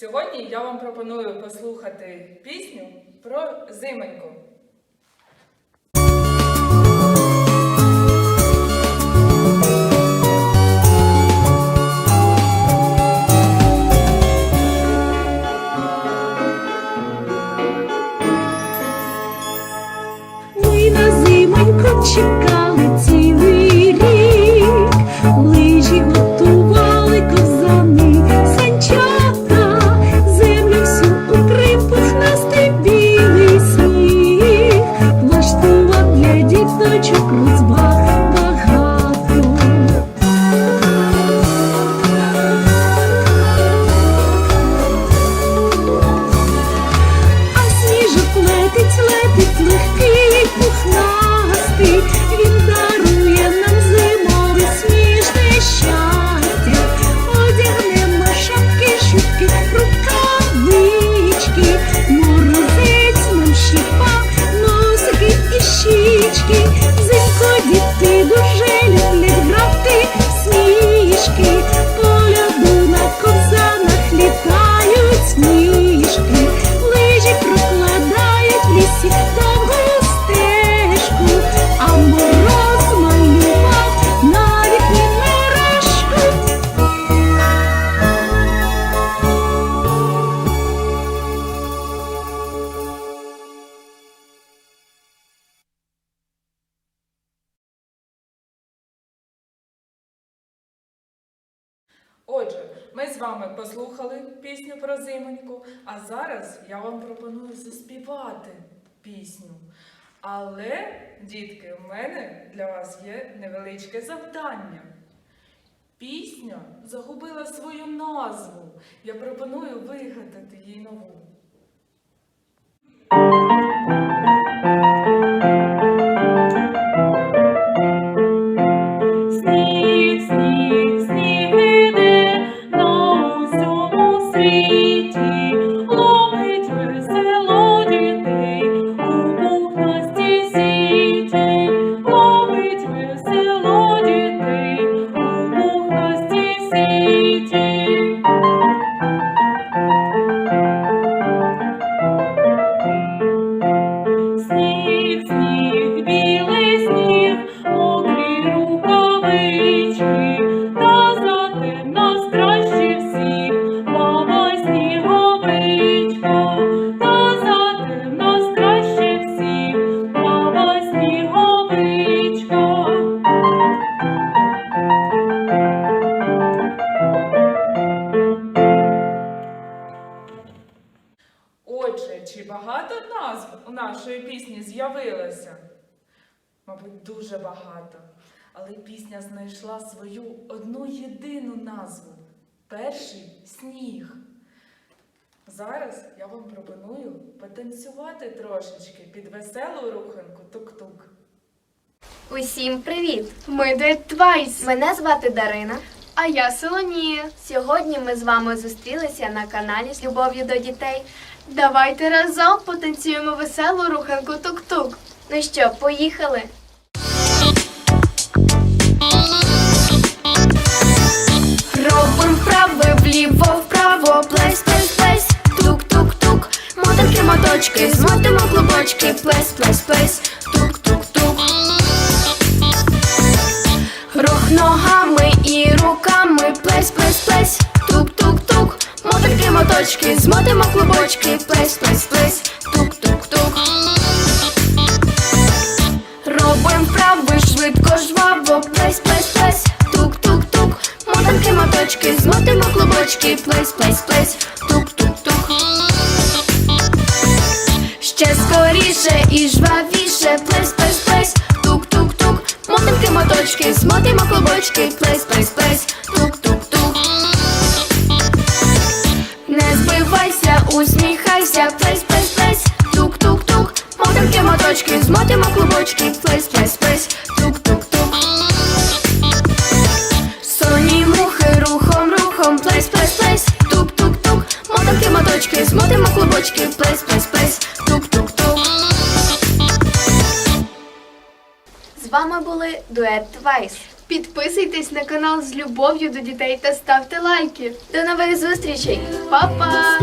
Сьогодні я вам пропоную послухати пісню про зименьку. Ми на зимоньку чекали цілий рік, лижі для розбав багато. А сніжок летить, летить легкий, лісі довгу а мороз малював. Отже, ми з вами послухали пісню про зимоньку, а зараз я вам пропоную заспівати пісню. Але, дітки, у мене для вас є невеличке завдання. Пісня загубила свою назву. Я пропоную вигадати їй нову. З'явилося? Мабуть, дуже багато. Але пісня знайшла свою одну єдину назву перший сніг. Зараз я вам пропоную потанцювати трошечки під веселу руханку тук-тук. Усім привіт! Ми Dead Twice. Мене звати Дарина. А я Солонія. Сьогодні ми з вами зустрілися на каналі з любов'ю до дітей. Давайте разом потанцюємо веселу руханку тук-тук. Ну що, поїхали? Робим вправи вліво, вправо, плесь, плесь, плесь, тук-тук-тук, мотанки, моточки, змотимо клубочки, плесь, плесь, плесь, тук-тук-тук. Рух ногами і руками, плесь, плесь, плесь, тук-тук-тук, мотанки, моточки, змотимо клубочки, плесь, плесь, плесь, тук-тук-тук. Плесь, плесь, плесь, тук-тук-тук, мотанки, моточки, змотимо клубочки, плесь, плесь, плесь, тук-тук-тук. Ще скоріше і жвавіше, плесь, плесь, плесь, тук-тук-тук, мотанки, моточки, змотимо клубочки, плесь, плесь, плесь, тук-тук-тук. Не збивайся, усміхайся, плесь, плесь, плесь, тук-тук-тук, мотанки, моточки, змотимо клубочки, плесь, плесь, плесь, тук-тук-тук. Мотанки, смотрим клубочки, плесь, плесь, плесь, тук-тук-тук. З вами були дует Твайс. Підписуйтесь на канал з любов'ю до дітей та ставте лайки. До нових зустрічей! Па-па!